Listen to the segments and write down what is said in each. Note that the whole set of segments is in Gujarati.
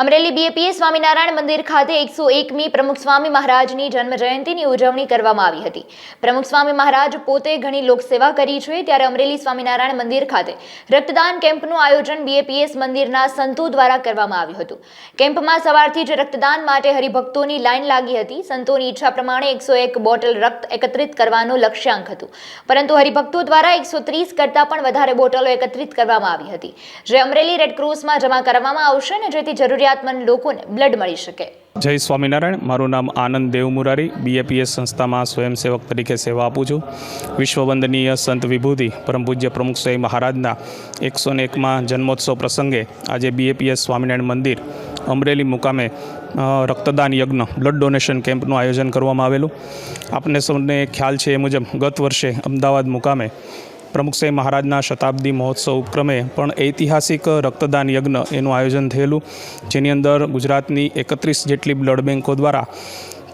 અમરેલી બીએપીએ સ્વામિનારાયણ મંદિર ખાતે એકસો એકમી પ્રમુખ સ્વામી મહારાજની જન્મ જયંતિની ઉજવણી કરવામાં આવી હતી. પ્રમુખ સ્વામી મહારાજ પોતે ઘણી લોકસેવા કરી છે, ત્યારે અમરેલી સ્વામિનારાયણ મંદિર ખાતે રક્તદાન કેમ્પનું આયોજન બીએપીએસ મંદિરના સંતો દ્વારા કરવામાં આવ્યું હતું. કેમ્પમાં સવારથી જ રક્તદાન માટે હરિભક્તોની લાઈન લાગી હતી. સંતોની ઈચ્છા પ્રમાણે એકસો એક બોટલ રક્ત એકત્રિત કરવાનું લક્ષ્યાંક હતું. પરંતુ હરિભક્તો દ્વારા એકસો ત્રીસ કરતાં પણ વધારે બોટલો એકત્રિત કરવામાં આવી હતી. જે અમરેલી રેડક્રોસમાં જમા કરવામાં આવશે અને જેથી જરૂરિયાતમંદ લોકોને બ્લડ મળી શકે. જય સ્વામિનારાયણ. મારું નામ આનંદ દેવ મુરારી બીએપીએસ સંસ્થામાં સ્વયંસેવક તરીકે સેવા આપું છું. વિશ્વવંદનીય સંત વિભૂતિ, પરમ પૂજ્ય પ્રમુખ સ્વામી મહારાજના એકસો ને એકમાં જન્મોત્સવ પ્રસંગે આજે બીએપીએસ સ્વામિનારાયણ મંદિર, અમરેલી મુકામે રક્તદાન યજ્ઞ બ્લડ ડોનેશન કેમ્પનું આયોજન કરવામાં આવેલું. આપને સૌને ખ્યાલ છે એ મુજબ ગત વર્ષે અમદાવાદ મુકામે પ્રમુખ સાહેબ મહારાજના શતાબ્દી મહોત્સવ ઉપક્રમે પણ ઐતિહાસિક રક્તદાન યજ્ઞ એનું આયોજન થયેલું, જેની અંદર ગુજરાતની એકત્રીસ જેટલી બ્લડ બેન્કો દ્વારા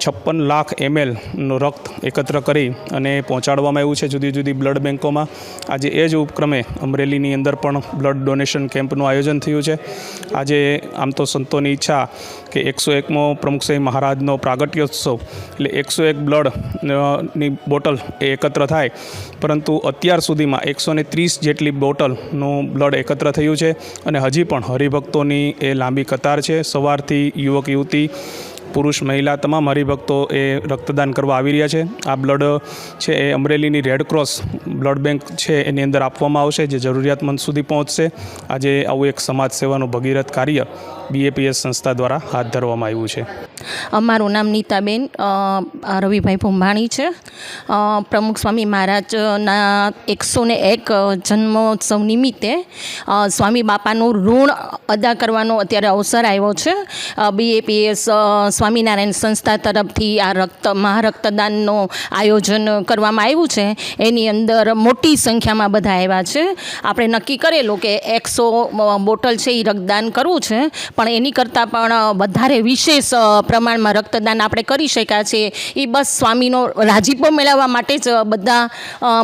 છપ્પન લાખ એમએલનું રક્ત એકત્ર કરી અને પહોંચાડવામાં આવ્યું છે જુદી જુદી બ્લડ બેન્કોમાં આજે એ જ ઉપક્રમે અમરેલીની અંદર પણ બ્લડ ડોનેશન કેમ્પનું આયોજન થયું છે. આજે આમ તો સંતોની ઈચ્છા કે એકસો એકમો પ્રમુખ સાહેબ મહારાજનો પ્રાગટ્યોત્સવ એટલે એકસો એક બ્લડની બોટલ એ એકત્ર થાય. પરંતુ અત્યાર સુધીમાં એકસો ને ત્રીસ જેટલી બોટલનું બ્લડ એકત્ર થયું છે અને હજી પણ હરિભક્તોની એ લાંબી કતાર છે. સવારથી યુવક યુવતી પુરુષ મહિલા તમામ હરિભક્તો એ રક્તદાન કરવા આવી રહ્યા છે. આ બ્લડ છે એ અમરેલીની રેડક્રોસ બ્લડ બેંક છે એની અંદર આપવામાં આવશે, જે જરૂરિયાતમંદ સુધી પહોંચશે. આજે આવું એક સમાજ સેવાનું ભગીરથ કાર્ય બીએપીએસ સંસ્થા દ્વારા હાથ ધરવામાં આવ્યું છે. અમારું નામ નીતાબેન રવિભાઈ ભુંભાણી છે. પ્રમુખ સ્વામી મહારાજના એકસો ને એક જન્મોત્સવ નિમિત્તે સ્વામી બાપાનું ઋણ અદા કરવાનો અત્યારે અવસર આવ્યો છે. બીએપીએસ સ્વામિનારાયણ સંસ્થા તરફથી આ રક્ત, મહારક્તદાનનું આયોજન કરવામાં આવ્યું છે. એની અંદર મોટી સંખ્યામાં બધા આવ્યા છે. આપણે નક્કી કરેલું કે એકસો બોટલ છે એ રક્તદાન કરવું છે. પણ એની કરતાં પણ વધારે વિશેષ પ્રમાણમાં રક્તદાન આપણે કરી શક્યા છીએ એ બસ સ્વામીનો રાજીપો મેળવવા માટે જ બધા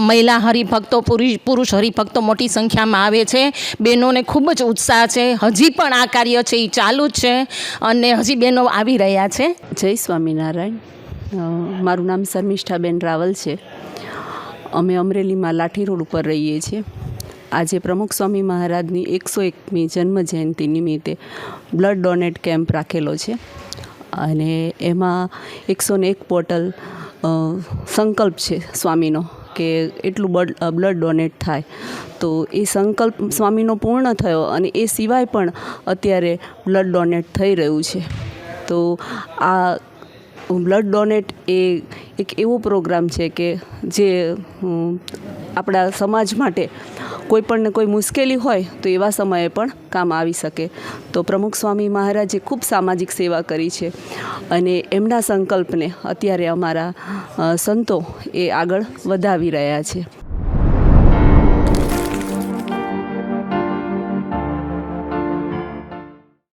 મહિલા હરિભક્તો પુરુષ પુરુષ હરિભક્તો મોટી સંખ્યામાં આવે છે. બહેનોને ખૂબ જ ઉત્સાહ છે. હજી પણ આ કાર્ય છે, એ ચાલુ જ છે અને હજી બહેનો આવી રહ્યા છે. જય સ્વામિનારાયણ. મારું નામ શર્મિષ્ઠાબેન રાવલ છે. અમે અમરેલીમાં લાઠી રોડ ઉપર રહીએ છીએ. આજે પ્રમુખ સ્વામી મહારાજની એકસો એકમી જન્મ જયંતિ નિમિત્તે બ્લડ ડોનેટ કેમ્પ રાખેલો છે. અને એમાં એકસો ને એક પોર્ટલ સંકલ્પ છે સ્વામીનો કે એટલું બ્લડ બ્લડ ડોનેટ થાય. તો એ સંકલ્પ સ્વામીનો પૂર્ણ થયો અને એ સિવાય પણ અત્યારે બ્લડ ડોનેટ થઈ રહ્યું છે. તો આ બ્લડ ડોનેટ એ એક એવો પ્રોગ્રામ છે કે જે આપણા સમાજ માટે કોઈ પણને કોઈ મુશ્કેલી હોય તો એવા સમયે પણ કામ આવી શકે. તો પ્રમુખ સ્વામી મહારાજે ખૂબ સામાજિક સેવા કરી છે અને એમના સંકલ્પને અત્યારે અમારા સંતો એ આગળ વધાવી રહ્યા છે.